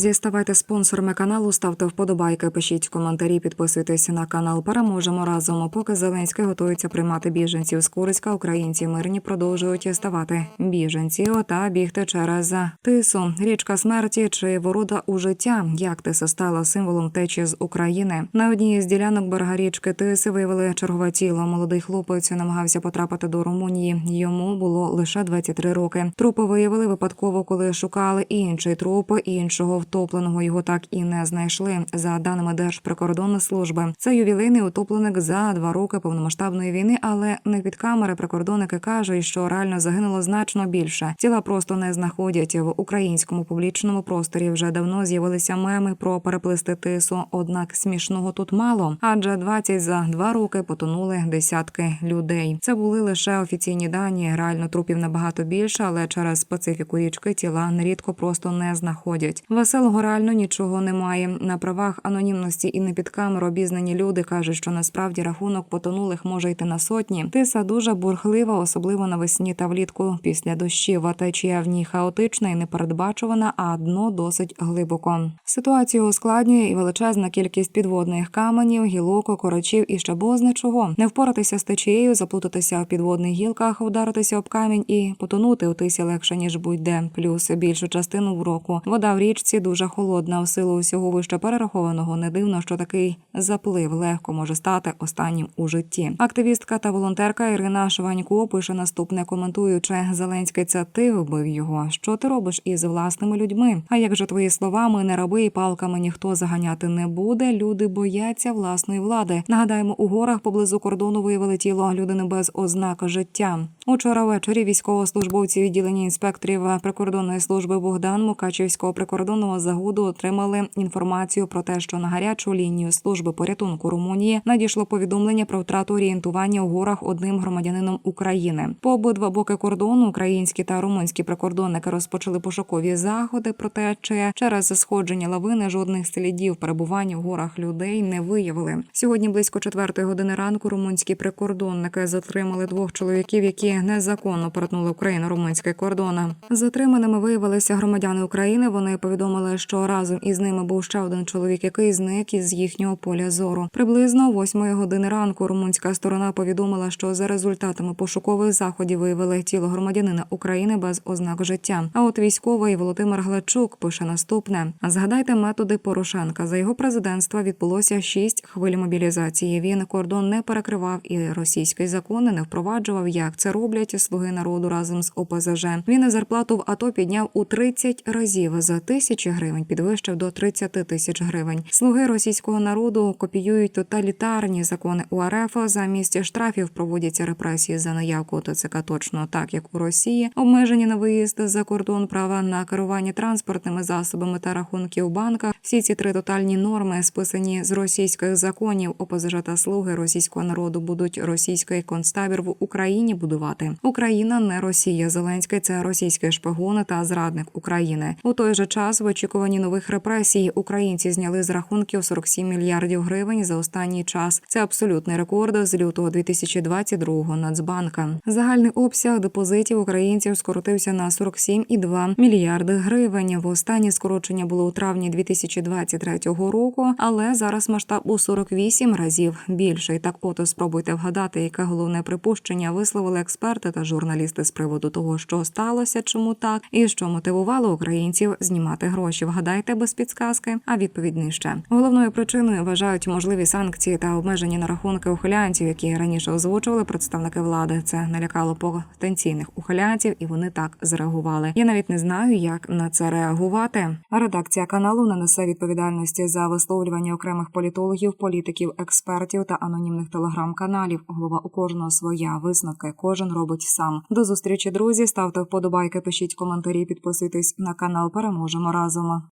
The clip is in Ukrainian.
Друзі, ставайте спонсорами каналу, ставте вподобайки, пишіть коментарі, підписуйтесь на канал. Переможемо разом. Поки Зеленський готується приймати біженців з Курська, українці мирні продовжують ставати біженці та бігти через тису. Річка смерті чи ворота у життя. Як тиса стала символом течі з України. На одній з ділянок берега річки Тиси виявили чергове тіло. Молодий хлопець намагався потрапити до Румунії. Йому було лише 23 роки. Трупи виявили випадково, коли шукали інший труп іншого втопленого. Його так і не знайшли. За даними Держприкордонної служби, це ювілейний утопленик за два роки повномасштабної війни, але не під камери прикордонники кажуть, що реально загинуло значно більше. Тіла просто не знаходять в українському публічному просторі. Вже давно з'явилися меми про переплисти тису. Однак смішного тут мало, адже 20 за два роки потонули десятки людей. Це були лише офіційні дані. Реально трупів набагато більше, але через специфіку річки тіла нерідко просто не знаходять. Веселого реально нічого немає. На правах анонімності і не під камеру обізнані люди кажуть, що насправді рахунок потонулих може йти на сотні. Тиса дуже бурхлива, особливо навесні та влітку. Після дощів течія в ній хаотична і непередбачувана, а дно досить глибоко. Ситуацію ускладнює і величезна кількість підводних каменів, гілок, корочів і ще бозна чого. Не впоратися з течією, заплутатися в підводних гілках, вдаритися об камінь і потонути у тисі легше ніж будь-де. Плюс більшу частину в року вода в річці дуже холодна. В силу усього вище перерахованого не дивно, що такий заплив легко може стати останнім у житті. Активістка та волонтерка Ірина Шванько пише наступне, коментуючи Зеленський, це ти вбив його. Що ти робиш із власними людьми? А як же твої слова, ми не раби і палками ніхто заганяти не буде. Люди бояться власної влади. Нагадаємо, у горах поблизу кордону виявили тіло людини без ознак життя. Учора ввечері військовослужбовці відділення інспекторів прикордонної служби Богдан Мукачівського прикордонного загоду отримали інформацію про те, що на гарячу лінію служби порятунку Румунії надійшло повідомлення про втрату орієнтування у горах одним громадянином України. По обидва боки кордону українські та румунські прикордонники розпочали пошукові заходи. Проте чи через сходження лавини жодних слідів перебування в горах людей не виявили. Сьогодні близько четвертої години ранку румунські прикордонники затримали двох чоловіків, які незаконно перетнули Україну румунський кордон. Затриманими виявилися громадяни України. Вони повідомили, що разом із ними був ще один чоловік, який зник із їхнього поля зору. Приблизно восьмої години ранку румунська сторона повідомила, що за результатами пошукових заходів виявили тіло громадянина України без ознак життя. А от військовий Володимир Глачук пише наступне: згадайте методи Порошенка. За його президентства відбулося шість хвиль мобілізації. Він кордон не перекривав і російські закони не впроваджував. Як це роблять слуги народу разом з ОПЗЖ. Він зарплату в АТО підняв у 30 разів за тисячі гривень, підвищив до 30 тисяч гривень. Слуги російського народу копіюють тоталітарні закони УРФ. Замість штрафів проводяться репресії за наявку ТЦК точно так, як у Росії. Обмежені на виїзд за кордон права на керування транспортними засобами та рахунки у банках. Всі ці три тотальні норми списані з російських законів. ОПЗЖ та слуги російського народу будуть російський концтабір в Україні будувати. Україна не Росія. Зеленський це російський шпигун та зрадник України. У той же час в очікуванні нових репресій українці зняли з рахунків 47 мільярдів гривень за останній час. Це абсолютний рекорд з лютого 2022-го Нацбанка. Загальний обсяг депозитів українців скоротився на 47,2 мільярди гривень. Востаннє скорочення було у травні 2023 року, але зараз масштаб у 48 разів більший. Так, ото спробуйте вгадати, яке головне припущення висловили експерти та журналісти з приводу того, що сталося, чому так, і що мотивувало українців знімати гроші. Вгадайте без підсказки, а відповідь нижче. Головною причиною вважають можливі санкції та обмежені на рахунки ухилянців, які раніше озвучували представники влади. Це налякало потенційних ухилянців, і вони так зреагували. Я навіть не знаю, як на це реагувати. Редакція каналу не несе відповідальності за висловлювання окремих політологів, політиків, експертів та анонімних телеграм-каналів. Голова у кожного своя висновки. Кожен робить сам. До зустрічі, друзі. Ставте вподобайки, пишіть коментарі, підписуйтесь на канал. Переможемо разом розума.